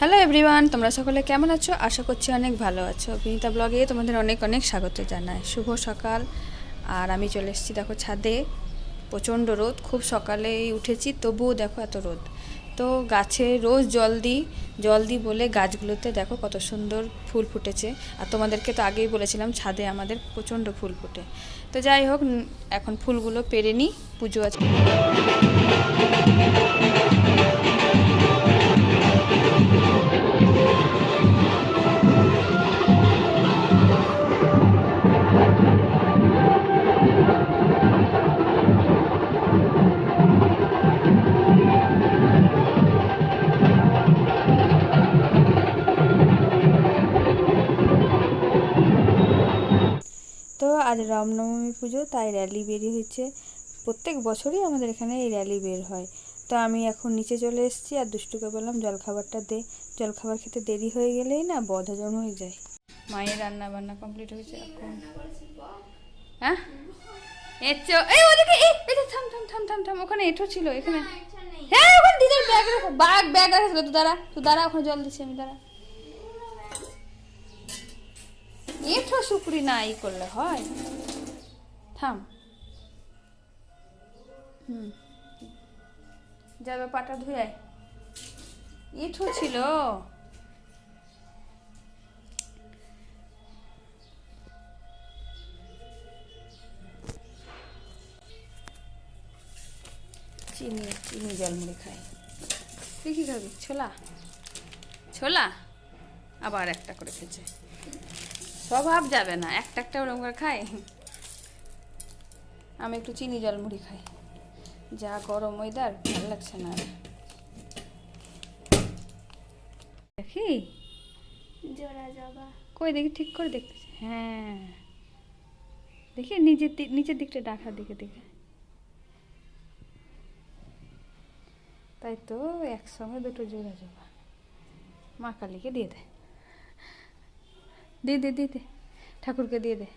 Hello everyone তোমরা সকলে কেমন আছো? আশা করছি অনেক ভালো আছো। বিনিতা ব্লগে তোমাদের অনেক অনেক স্বাগত জানায় শুভ সকাল। আর আমি চলে এসেছি দেখো ছাদে। প্রচণ্ড রোদ, খুব সকালেই উঠেছি, তবুও দেখো এত রোদ। তো গাছে রোজ জল দিই। জল দিই বলে গাছগুলোতে দেখো কত সুন্দর ফুল ফুটেছে। আর তোমাদেরকে তো আগেই বলেছিলাম, ছাদে আমাদের প্রচণ্ড ফুল ফুটে। তো যাই হোক এখন ফুলগুলো পেরে নিই। পুজো আছে আজ রামনবমী পুজো তাই র্যালি বেরিয়ে হয়েছে প্রত্যেক বছরই আমাদের এখানে এই র্যালি বের হয় তো আমি এখন নিচে চলে এসেছি আর দুষ্টুকে বললাম জলখাবারটা দে জলখাবার খেতে দেরি হয়ে গেলেই না বদহজম হয়ে যায় মায়ের রান্না বান্না কমপ্লিট হয়েছে এখন হ্যাঁ এঁচো এই ওদিকে এই এটা থাম থাম থাম থাম থাম ওখানে এঁঠো ছিল এখানে হ্যাঁ ওখানে দিদার ব্যাগ রাখো ব্যাগ ব্যাগ রাখা তুই দাঁড়া তুই দাঁড়া ওখানে জল দিচ্ছি আমি দাঁড়া এঁঠো শুকরি না ই করলে হয়। থাম। হুম। যাবে পাটা ধুয়ে। এঁঠো ছিল। চিনি চিনি জল জলমুড়ি খাই। তুই কি খাবি? ছোলা? ছোলা? আবার একটা করে খেয়েছে। স্বভাব যাবে না। একটা একটা ওরকম করে খাই। আমি একটু চিনি জলমুড়ি খাই। যা গরম ওয়েদার ভালো লাগছে না আর। দেখি? জোড়া জবা। কই দেখি ঠিক করে দেখতেছি। হ্যাঁ। দেখি নিজের নিচের দিকটা ডাকার দিকে দেখে। তাই তো একসঙ্গে দুটো জোড়া জবা। মা কালীকে দিয়ে দিয়ে। দে দিয়ে দে ঠাকুরকে দিয়ে দে।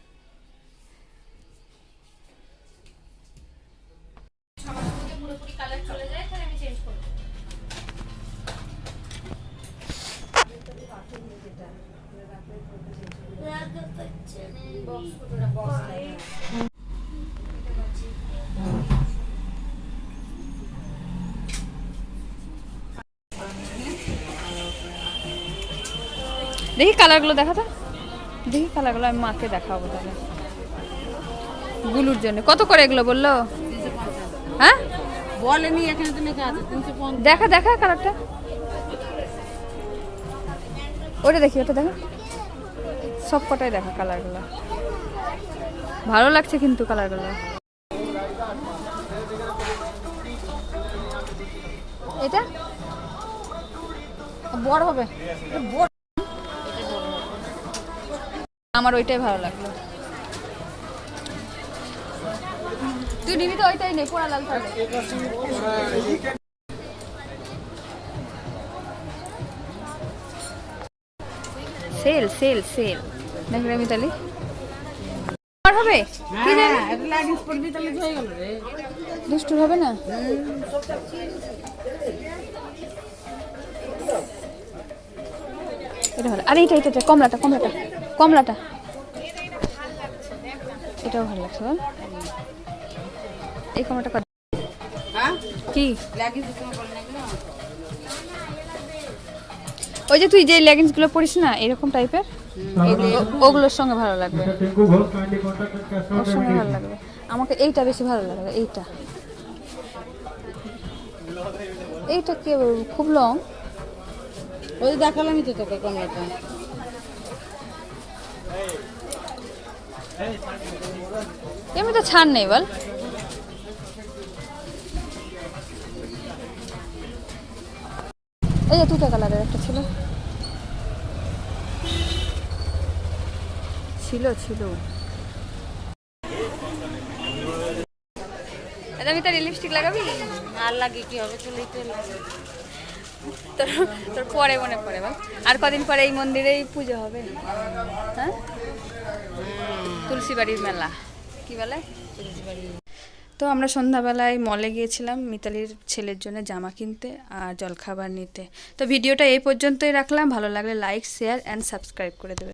দেখি কালারগুলো দেখা তো। দেখি কালারগুলো আমি মাকে দেখাবো তাহলে। গুলুর জন্য। কত করে এগুলো বলল? হ্যাঁ? বলেনি এখানে তো লেখা আছে দেখা দেখা কালারটা। ওটা দেখি ওটা দেখা। সব কটাই দেখা কালারগুলো। ভালো লাগছে কিন্তু কালারগুলো। এটা? বড় হবে। আমার ওইটাই ভালো লাগল। তুই নিবি তো ওইটাই নে পোড়া লাল সেল সেল সেল। দেখ রে মিতালি। আর হবে? কি জানি? হ্যাঁ লাগিস পড়বি তাহলে হয়ে গেল রে। দুষ্টু হবে না? এটা আরে এটা এটা, কমলাটা কমলাটা। কমলাটা। এটাও ভালো লাগছে বল। এই কমলাটা কত হ্যাঁ? কি? ওই যে তুই যে লেগিংসগুলো পরিস না এরকম টাইপের ওগুলোর সঙ্গে ভালো লাগবে। ওর সঙ্গে ভালো লাগবে। আমাকে এইটা বেশি ভালো লাগবে এইটা। এইটা কি খুব লং ওই দেখালামই তো তোকে কমলাটা। এমনি তো ছাড় নেই বল। এই যে তুতে কালারের একটা ছিল। ছিল ছিল। এটা আমি তার লিপস্টিক লাগাবি? আর লাগে কি হবে? চলেই তো লাগে তোর তোর পরে মনে পড়ে বল আর কদিন পরে এই মন্দিরেই পুজো হবে? হ্যাঁ? তুলসী বাড়ির মেলা। কি বলে? তুলসী বাড়ি তো আমরা সন্ধ্যাবেলায় মলে গিয়েছিলাম, মিতালির ছেলের জন্য জামা কিনতে আর জলখাবার নিতে। তো ভিডিওটা এই পর্যন্তই রাখলাম। ভালো লাগলে লাইক শেয়ার অ্যান্ড সাবস্ক্রাইব করে দেবে।